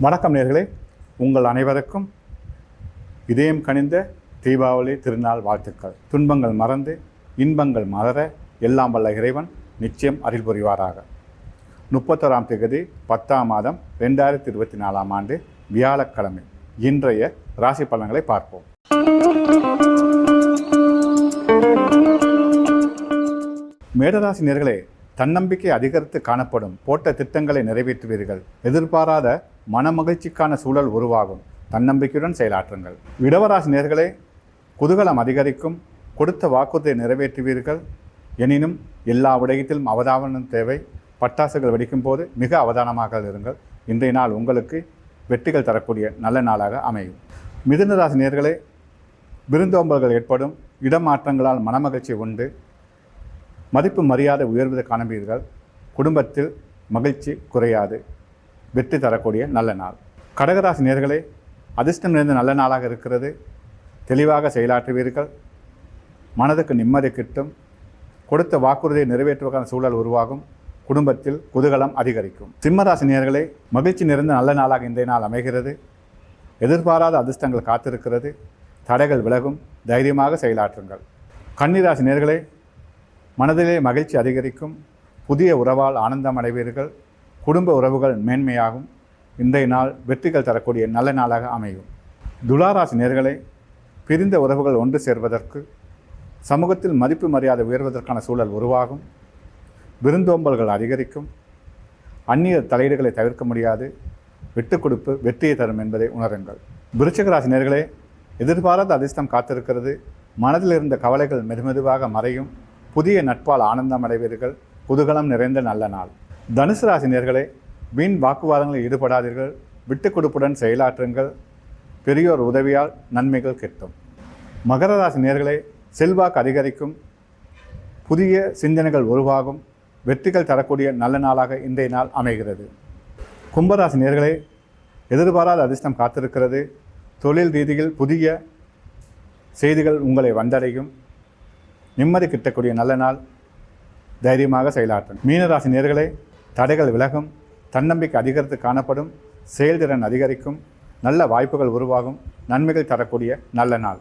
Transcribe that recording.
வணக்கம் நேர்களே. உங்கள் அனைவருக்கும் இதயம் கனிந்த தீபாவளி திருநாள் வாழ்த்துக்கள். துன்பங்கள் மறந்து இன்பங்கள் மலர எல்லாம் வல்ல இறைவன் நிச்சயம் அருள் புரிவாராக. முப்பத்தோராம் தேதி பத்தாம் மாதம் ரெண்டாயிரத்தி இருபத்தி நாலாம் ஆண்டு வியாழக்கிழமை. இன்றைய ராசி பலன்களை பார்ப்போம். மேடராசி நேர்களே தன்னம்பிக்கை அதிகரித்து காணப்படும் போட்ட திட்டங்களை நிறைவேற்றுவீர்கள். எதிர்பாராத மனமகிழ்ச்சிக்கான சூழல் உருவாகும். தன்னம்பிக்கையுடன் செயலாற்றுங்கள். இடவராசி நேர்களே குதூகலம் அதிகரிக்கும். கொடுத்த வாக்குறுதியை நிறைவேற்றுவீர்கள். எனினும் எல்லா விடயத்திலும் அவதானம் தேவை. பட்டாசுகள் வெடிக்கும் போது மிக அவதானமாக இருங்கள். இன்றைய நாள் உங்களுக்கு வெற்றிகள் தரக்கூடிய நல்ல நாளாக அமையும். மிதுனராசி நேர்களே விருந்தோம்பல்கள் ஏற்படும். இடமாற்றங்களால் மனமகிழ்ச்சி உண்டு. மதிப்பு மரியாதை உயர்வதை காண்பீர்கள். குடும்பத்தில் மகிழ்ச்சி குறையாது. வெற்றி தரக்கூடிய நல்ல நாள். கடகராசி நேர்களே அதிர்ஷ்டம் நிறைந்த நல்ல நாளாக இருக்கிறது. தெளிவாக செயலாற்றுவீர்கள். மனதுக்கு நிம்மதி கிட்டும். கொடுத்த வாக்குறுதியை நிறைவேற்றுவதற்கான சூழல் உருவாகும். குடும்பத்தில் குதூகலம் அதிகரிக்கும். சிம்மராசி நேர்களே மகிழ்ச்சி நிறைந்த நல்ல நாளாக இன்றைய நாள் அமைகிறது. எதிர்பாராத அதிர்ஷ்டங்கள் காத்திருக்கிறது. தடைகள் விலகும். தைரியமாக செயலாற்றுங்கள். கன்னிராசி நேர்களே மனதிலே மகிழ்ச்சி அதிகரிக்கும். புதிய உறவால் ஆனந்தம் அடைவீர்கள் குடும்ப உறவுகள் மேன்மையாகும். இன்றைய நாள் வெற்றிகள் தரக்கூடிய நல்ல நாளாக அமையும். துளாராசி நேர்களை பிரிந்த உறவுகள் ஒன்று சேர்வதற்கு சமூகத்தில் மதிப்பு மரியாதை உயர்வதற்கான சூழல் உருவாகும். விருந்தோம்பல்கள் அதிகரிக்கும். அந்நிய தலையீடுகளை தவிர்க்க முடியாது. விட்டுக் கொடுப்பு வெற்றியை தரும் என்பதை உணருங்கள். விருச்சகராசி நேர்களே எதிர்பாராத அதிர்ஷ்டம் காத்திருக்கிறது. மனதில் இருந்த கவலைகள் மெதுமெதுவாக மறையும். புதிய நட்பால் ஆனந்தம் அடைவீர்கள். குதூகலம் நிறைந்த நல்ல நாள். தனுசு ராசி நேர்களே வீண் வாக்குவாதங்களில் ஈடுபடாதீர்கள். விட்டுக் கொடுப்புடன் செயலாற்றுங்கள். பெரியோர் உதவியால் நன்மைகள் கிட்டும். மகர ராசி நேர்களே செல்வாக்கு அதிகரிக்கும். புதிய சிந்தனைகள் உருவாகும். வெற்றிகள் தரக்கூடிய நல்ல நாளாக இன்றைய நாள் அமைகிறது. கும்பராசி நேர்களே எதிர்பாராத அதிர்ஷ்டம் காத்திருக்கிறது. தொழில் ரீதியில் புதிய செய்திகள் உங்களை வந்தடையும். நிம்மதி கிட்டக்கூடிய நல்ல நாள். தைரியமாக செயலாற்றும். மீனராசி நேர்களே தடைகள் விலகும் தன்னம்பிக்கை அதிகரித்து காணப்படும் செயல்திறன் அதிகரிக்கும் நல்ல வாய்ப்புகள் உருவாகும் நன்மைகள் தரக்கூடிய நல்ல நாள்.